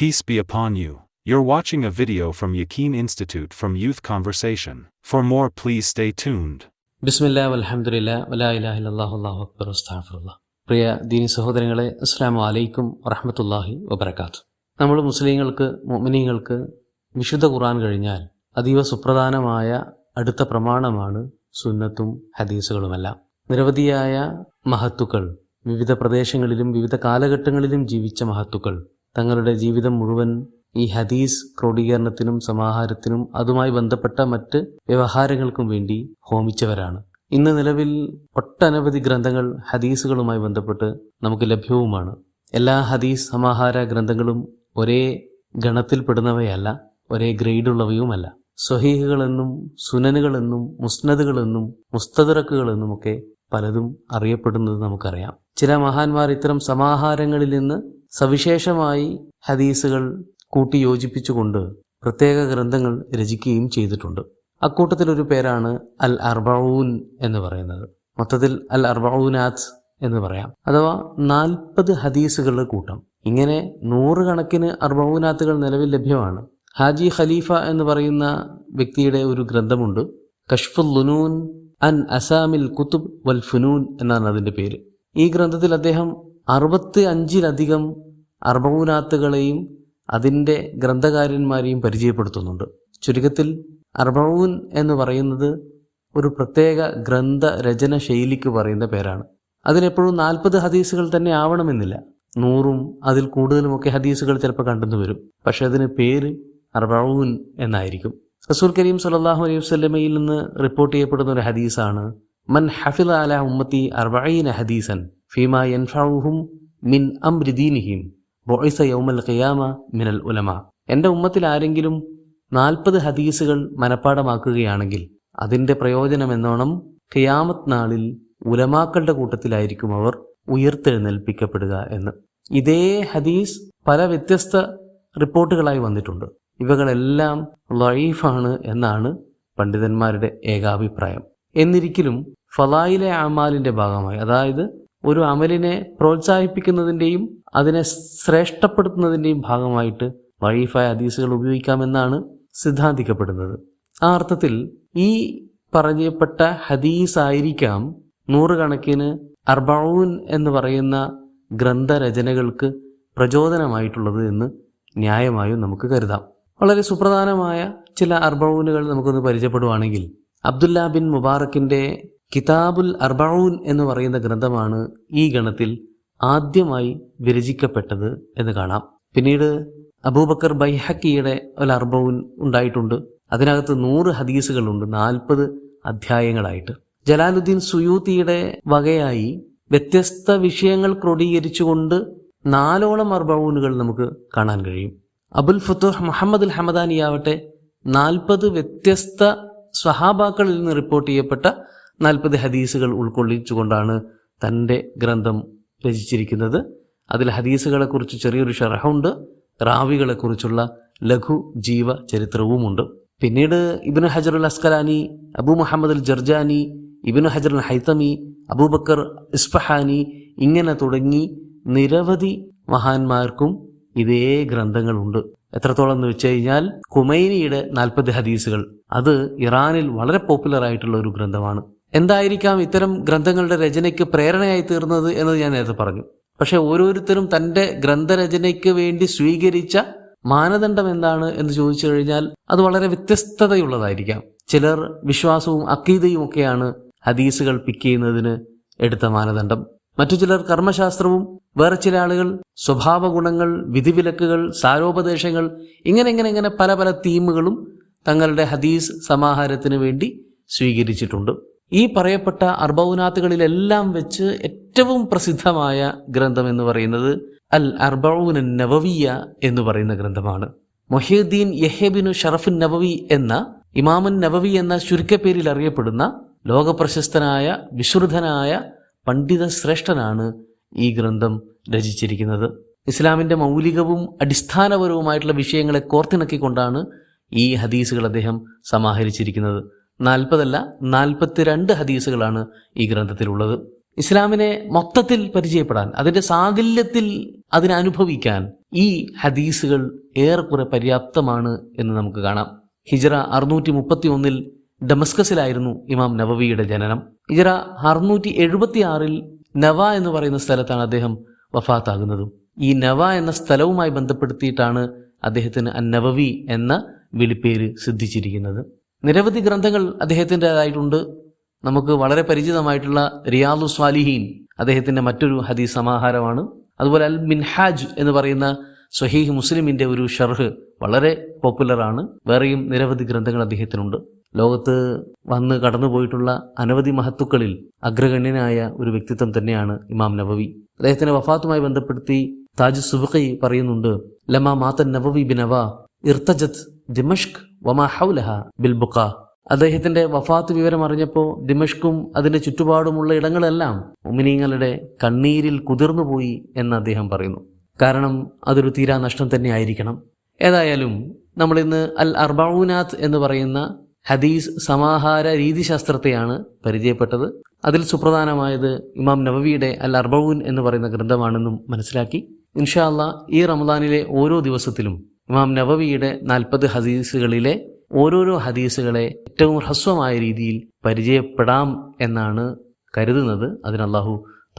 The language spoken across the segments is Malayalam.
Peace be upon you. You're watching a video from Yakeen Institute from Youth Conversation. For more, please stay tuned. ബിസ്മില്ലാ വലഹമുല്ല വലാ ഇലാഹില്ലാഹു അല്ലാഹു അക്ബർ അസ്താഫുള്ള പ്രിയ ദീനി സഹോദരങ്ങളെ അസ്സാം വലൈക്കും വറഹമത്തല്ലാഹി വബർക്കാത്ത് നമ്മൾ മുസ്ലിങ്ങൾക്ക് മുഅ്മിനീങ്ങൾക്ക് വിശുദ്ധ ഖുർആൻ കഴിഞ്ഞാൽ അതീവ സുപ്രധാനമായ അടുത്ത പ്രമാണമാണ് സുന്നത്തും ഹദീസുകളുമെല്ലാം നിരവധിയായ മഹത്തുക്കൾ വിവിധ പ്രദേശങ്ങളിലും വിവിധ കാലഘട്ടങ്ങളിലും ജീവിച്ച മഹത്തുക്കൾ തങ്ങളുടെ ജീവിതം മുഴുവൻ ഈ ഹദീസ് ക്രോഡീകരണത്തിനും സമാഹാരത്തിനും അതുമായി ബന്ധപ്പെട്ട മറ്റ് വ്യവഹാരങ്ങൾക്കും വേണ്ടി ഹോമിച്ചവരാണ്. ഇന്ന് നിലവിൽ ഒട്ടനവധി ഗ്രന്ഥങ്ങൾ ഹദീസുകളുമായി ബന്ധപ്പെട്ട് നമുക്ക് ലഭ്യവുമാണ്. എല്ലാ ഹദീസ് സമാഹാര ഗ്രന്ഥങ്ങളും ഒരേ ഗണത്തിൽപ്പെടുന്നവയല്ല ഒരേ ഗ്രേഡുള്ളവയുമല്ല. സ്വഹീഹുകളെന്നും സുനനുകളെന്നും മുസ്നദുകളെന്നും മുസ്തദറക്കുകളെന്നും ഒക്കെ പലതും അറിയപ്പെടുന്നത് നമുക്കറിയാം. ചില മഹാന്മാർ ഇത്തരം സമാഹാരങ്ങളിൽ നിന്ന് സവിശേഷമായി ഹദീസുകൾ കൂട്ടി യോജിപ്പിച്ചുകൊണ്ട് പ്രത്യേക ഗ്രന്ഥങ്ങൾ രചിക്കുകയും ചെയ്തിട്ടുണ്ട്. അക്കൂട്ടത്തിലൊരു പേരാണ് അൽ അർബഊൻ എന്ന് പറയുന്നത്. മൊത്തത്തിൽ അൽ അർബഊനാത്ത് എന്ന് പറയാം. അഥവാ നാൽപ്പത് ഹദീസുകളുടെ കൂട്ടം. ഇങ്ങനെ നൂറുകണക്കിന് അർബഊനാത്തുകൾ നിലവിൽ ലഭ്യമാണ്. ഹാജി ഖലീഫ എന്ന് പറയുന്ന വ്യക്തിയുടെ ഒരു ഗ്രന്ഥമുണ്ട്. കഷ്ഫുൽ ലുനൂൻ അൻ അസാമിൽ കുത്തുബ് വൽ ഫുനൂൻ എന്നാണ് അതിന്റെ പേര്. ഈ ഗ്രന്ഥത്തിൽ അദ്ദേഹം അറുപത്തി അഞ്ചിലധികം അർബൂനാത്തുകളെയും അതിന്റെ ഗ്രന്ഥകാരന്മാരെയും പരിചയപ്പെടുത്തുന്നുണ്ട്. ചുരുക്കത്തിൽ അർബൂൻ എന്ന് പറയുന്നത് ഒരു പ്രത്യേക ഗ്രന്ഥ രചന ശൈലിക്ക് പറയുന്ന പേരാണ്. അതിനെപ്പോഴും നാൽപ്പത് ഹദീസുകൾ തന്നെ ആവണമെന്നില്ല. നൂറും അതിൽ കൂടുതലുമൊക്കെ ഹദീസുകൾ ചിലപ്പോൾ കണ്ടെന്നു വരും. പക്ഷെ അതിന് പേര് അർബൂൻ എന്നായിരിക്കും. റസൂൽ കരീം സലാഹു അലൈഹി വസ്ലമയിൽ നിന്ന് റിപ്പോർട്ട് ചെയ്യപ്പെടുന്ന ഒരു ഹദീസാണ് മൻ ഹഫിദ അല ഉമ്മത്തി അർബഈന ഹദീസൻ ഫീമ من മിൻ അംരിദീനിഹിം ബൊയ്സ യൗമൽ ഖിയാമ മിനൽ ഉലമ. എന്റെ ഉമ്മത്തിൽ ആരെങ്കിലും നാൽപ്പത് ഹദീസുകൾ മനഃപ്പാടമാക്കുകയാണെങ്കിൽ അതിന്റെ പ്രയോജനം എന്നോണം ഖിയാമത് നാളിൽ ഉലമാക്കളുടെ കൂട്ടത്തിലായിരിക്കും അവർ ഉയർത്തെഴുന്നേൽപ്പിക്കപ്പെടുക എന്ന്. ഇതേ ഹദീസ് പല വ്യത്യസ്ത റിപ്പോർട്ടുകളായി വന്നിട്ടുണ്ട്. ഇവകളെല്ലാം ലൈഫാണ് എന്നാണ് പണ്ഡിതന്മാരുടെ ഏകാഭിപ്രായം. എന്നിരിക്കലും ഫലായിലെ അമാലിന്റെ ഭാഗമായി. അതായത് ഒരു അമലിനെ പ്രോത്സാഹിപ്പിക്കുന്നതിന്റെയും അതിനെ ശ്രേഷ്ഠപ്പെടുത്തുന്നതിന്റെയും ഭാഗമായിട്ട് വഴീഫായ ഹദീസുകൾ ഉപയോഗിക്കാമെന്നാണ് സിദ്ധാന്തിക്കപ്പെടുന്നത്. ആ അർത്ഥത്തിൽ ഈ പറഞ്ഞപ്പെട്ട ഹദീസ് ആയിരിക്കാം നൂറുകണക്കിന് അർബഊൻ എന്ന് പറയുന്ന ഗ്രന്ഥരചനകൾക്ക് പ്രചോദനമായിട്ടുള്ളത് എന്ന് ന്യായമായും നമുക്ക് കരുതാം. വളരെ സുപ്രധാനമായ ചില അർബഊനുകൾ നമുക്കൊന്ന് പരിചയപ്പെടുവാണെങ്കിൽ അബ്ദുല്ല ബിൻ മുബാറക്കിന്റെ കിതാബുൽ അർബഊൻ എന്ന് പറയുന്ന ഗ്രന്ഥമാണ് ഈ ഗണത്തിൽ ആദ്യമായി വിരചിക്കപ്പെട്ടത് എന്ന് കാണാം. പിന്നീട് അബൂബക്കർ ബൈഹക്കിയുടെ ഒരു അർബഊൻ ഉണ്ടായിട്ടുണ്ട്. അതിനകത്ത് നൂറ് ഹദീസുകളുണ്ട് നാൽപ്പത് അധ്യായങ്ങളായിട്ട്. ജലാലുദ്ദീൻ സുയൂത്തിയുടെ വകയായി വ്യത്യസ്ത വിഷയങ്ങൾ ക്രോഡീകരിച്ചുകൊണ്ട് നാലോളം അർബഊനുകൾ നമുക്ക് കാണാൻ കഴിയും. അബുൽ ഫുത്തുഹ് മുഹമ്മദ് അൽ ഹമദാനി ആവട്ടെ നാൽപ്പത് വ്യത്യസ്ത സ്വഹാബാക്കളിൽ നിന്ന് റിപ്പോർട്ട് ചെയ്യപ്പെട്ട നാൽപ്പത് ഹദീസുകൾ ഉൾക്കൊള്ളിച്ചുകൊണ്ടാണ് തന്റെ ഗ്രന്ഥം രചിച്ചിരിക്കുന്നത്. അതിൽ ഹദീസുകളെക്കുറിച്ച് ചെറിയൊരു ഷറഹുണ്ട് റാവികളെക്കുറിച്ചുള്ള ലഘു ജീവ ചരിത്രവുമുണ്ട്. പിന്നീട് ഇബിന് ഹജറുൽ Asqalani Abu Muhammad al Jurjani ഇബിന് ഹജറുൽ ഹൈത്തമി അബൂബക്കർ ഇസ്ഫഹാനി ഇങ്ങനെ തുടങ്ങി നിരവധി മഹാന്മാർക്കും ഇതേ ഗ്രന്ഥങ്ങളുണ്ട്. എത്രത്തോളം എന്ന് വെച്ച് കഴിഞ്ഞാൽ കുമൈനിയുടെ നാൽപ്പത് ഹദീസുകൾ. അത് ഇറാനിൽ വളരെ പോപ്പുലർ ആയിട്ടുള്ള ഒരു ഗ്രന്ഥമാണ്. എന്തായിരിക്കാം ഇത്തരം ഗ്രന്ഥങ്ങളുടെ രചനയ്ക്ക് പ്രേരണയായി തീർന്നത് എന്നത് ഞാൻ നേരത്തെ പറഞ്ഞു. പക്ഷെ ഓരോരുത്തരും തന്റെ ഗ്രന്ഥരചനയ്ക്ക് വേണ്ടി സ്വീകരിച്ച മാനദണ്ഡം എന്താണ് എന്ന് ചോദിച്ചു കഴിഞ്ഞാൽ അത് വളരെ വ്യത്യസ്തതയുള്ളതായിരിക്കാം. ചിലർ വിശ്വാസവും അക്കീതയും ഒക്കെയാണ് ഹദീസുകൾ പിക്ക് ചെയ്യുന്നതിന് എടുത്ത മാനദണ്ഡം. മറ്റു ചിലർ കർമ്മശാസ്ത്രവും വേറെ ചില ആളുകൾ സ്വഭാവ ഗുണങ്ങൾ വിധിവിലക്കുകൾ സാരോപദേശങ്ങൾ ഇങ്ങനെ ഇങ്ങനെ ഇങ്ങനെ പല പല തീമുകളും തങ്ങളുടെ ഹദീസ് സമാഹാരത്തിന് വേണ്ടി സ്വീകരിച്ചിട്ടുണ്ട്. ഈ പറയപ്പെട്ട അർബൌനാത്തുകളിലെല്ലാം വെച്ച് ഏറ്റവും പ്രസിദ്ധമായ ഗ്രന്ഥം എന്ന് പറയുന്നത് അൽ അർബൌന നവവിയ എന്ന് പറയുന്ന ഗ്രന്ഥമാണ്. മൊഹീദ്ദീൻ യഹേബിനു ഷറഫുൻ നവവി എന്ന ഇമാമുൻ നവവി എന്ന ചുരുക്കപ്പേരിൽ അറിയപ്പെടുന്ന ലോകപ്രശസ്തനായ വിശ്രുതനായ പണ്ഡിത ശ്രേഷ്ഠനാണ് ഈ ഗ്രന്ഥം രചിച്ചിരിക്കുന്നത്. ഇസ്ലാമിന്റെ മൗലികവും അടിസ്ഥാനപരവുമായിട്ടുള്ള വിഷയങ്ങളെ കോർത്തിണക്കിക്കൊണ്ടാണ് ഈ ഹദീസുകൾ അദ്ദേഹം സമാഹരിച്ചിരിക്കുന്നത്. നാൽപ്പതല്ല നാൽപ്പത്തിരണ്ട് ഹദീസുകളാണ് ഈ ഗ്രന്ഥത്തിലുള്ളത്. ഇസ്ലാമിനെ മൊത്തത്തിൽ പരിചയപ്പെടാൻ അതിന്റെ സാകല്യത്തിൽ അതിനെ അനുഭവിക്കാൻ ഈ ഹദീസുകൾ ഏറെക്കുറെ പര്യാപ്തമാണ് എന്ന് നമുക്ക് കാണാം. ഹിജറ അറുന്നൂറ്റി മുപ്പത്തി ഒന്നിൽ ഡമസ്കസിലായിരുന്നു ഇമാം നവവിയുടെ ജനനം. ഇജറ അറുന്നൂറ്റി എഴുപത്തി ആറിൽ നവ എന്ന് പറയുന്ന സ്ഥലത്താണ് അദ്ദേഹം വഫാത്താകുന്നത്. ഈ നവ എന്ന സ്ഥലവുമായി ബന്ധപ്പെടുത്തിയിട്ടാണ് അദ്ദേഹത്തിന് അന്നവവി നവവി എന്ന വിളിപ്പേര് സിദ്ധിച്ചിരിക്കുന്നത്. നിരവധി ഗ്രന്ഥങ്ങൾ അദ്ദേഹത്തിന്റെതായിട്ടുണ്ട്. നമുക്ക് വളരെ പരിചിതമായിട്ടുള്ള റിയാദു സ്വാലിഹീൻ അദ്ദേഹത്തിന്റെ മറ്റൊരു ഹദീസ് സമാഹാരമാണ്. അതുപോലെ അൽ മിൻഹാജ് എന്ന് പറയുന്ന സ്വഹീഹ് മുസ്ലിമിന്റെ ഒരു ഷർഹ് വളരെ പോപ്പുലറാണ്. വേറെയും നിരവധി ഗ്രന്ഥങ്ങൾ അദ്ദേഹത്തിനുണ്ട്. ലോകത്ത് വന്ന് കടന്നുപോയിട്ടുള്ള അനവധി മഹത്തുക്കളിൽ അഗ്രഗണ്യനായ ഒരു വ്യക്തിത്വം തന്നെയാണ് ഇമാം നബവി. അദ്ദേഹത്തിന്റെ വഫാത്തുമായി ബന്ധപ്പെടുത്തി താജ് സുബഖി പറയുന്നുണ്ട് ലമ മാത്തൻ നബവി ബിനവ ഇർത്തജത് ദിമഷ്ക് വമാ ഹൗലഹ ബിൽ ബുഖ. അദ്ദേഹത്തിന്റെ വഫാത്ത് വിവരം അറിഞ്ഞപ്പോൾ ദിമഷ്കും അതിന്റെ ചുറ്റുപാടുമുള്ള ഇടങ്ങളെല്ലാം ഉമിനീങ്ങളുടെ കണ്ണീരിൽ കുതിർന്നുപോയി എന്ന് അദ്ദേഹം പറയുന്നു. കാരണം അതൊരു തീരാനഷ്ടം തന്നെ ആയിരിക്കണം. ഏതായാലും നമ്മളിന്ന് അൽ അർബൌനാത്ത് എന്ന് പറയുന്ന ഹദീസ് സമാഹാര രീതിശാസ്ത്രത്തെയാണ് പരിചയപ്പെട്ടത്. അതിൽ സുപ്രധാനമായത് ഇമാം നവവിയുടെ അൽ അർബൌൻ എന്ന് പറയുന്ന ഗ്രന്ഥമാണെന്നും മനസ്സിലാക്കി. ഇൻഷാല്ല ഈ റമദാനിലെ ഓരോ ദിവസത്തിലും ഇമാം നവവിയുടെ നാൽപ്പത് ഹദീസുകളിലെ ഓരോരോ ഹദീസുകളെ ഏറ്റവും ഹ്രസ്വമായ രീതിയിൽ പരിചയപ്പെടാം എന്നാണ് കരുതുന്നത്. അതിന്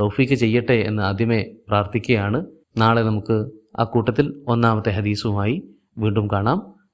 തൗഫീക്ക് ചെയ്യട്ടെ എന്ന് ആദ്യമേ പ്രാർത്ഥിക്കുകയാണ്. നാളെ നമുക്ക് ആ കൂട്ടത്തിൽ ഒന്നാമത്തെ ഹദീസുമായി വീണ്ടും കാണാം.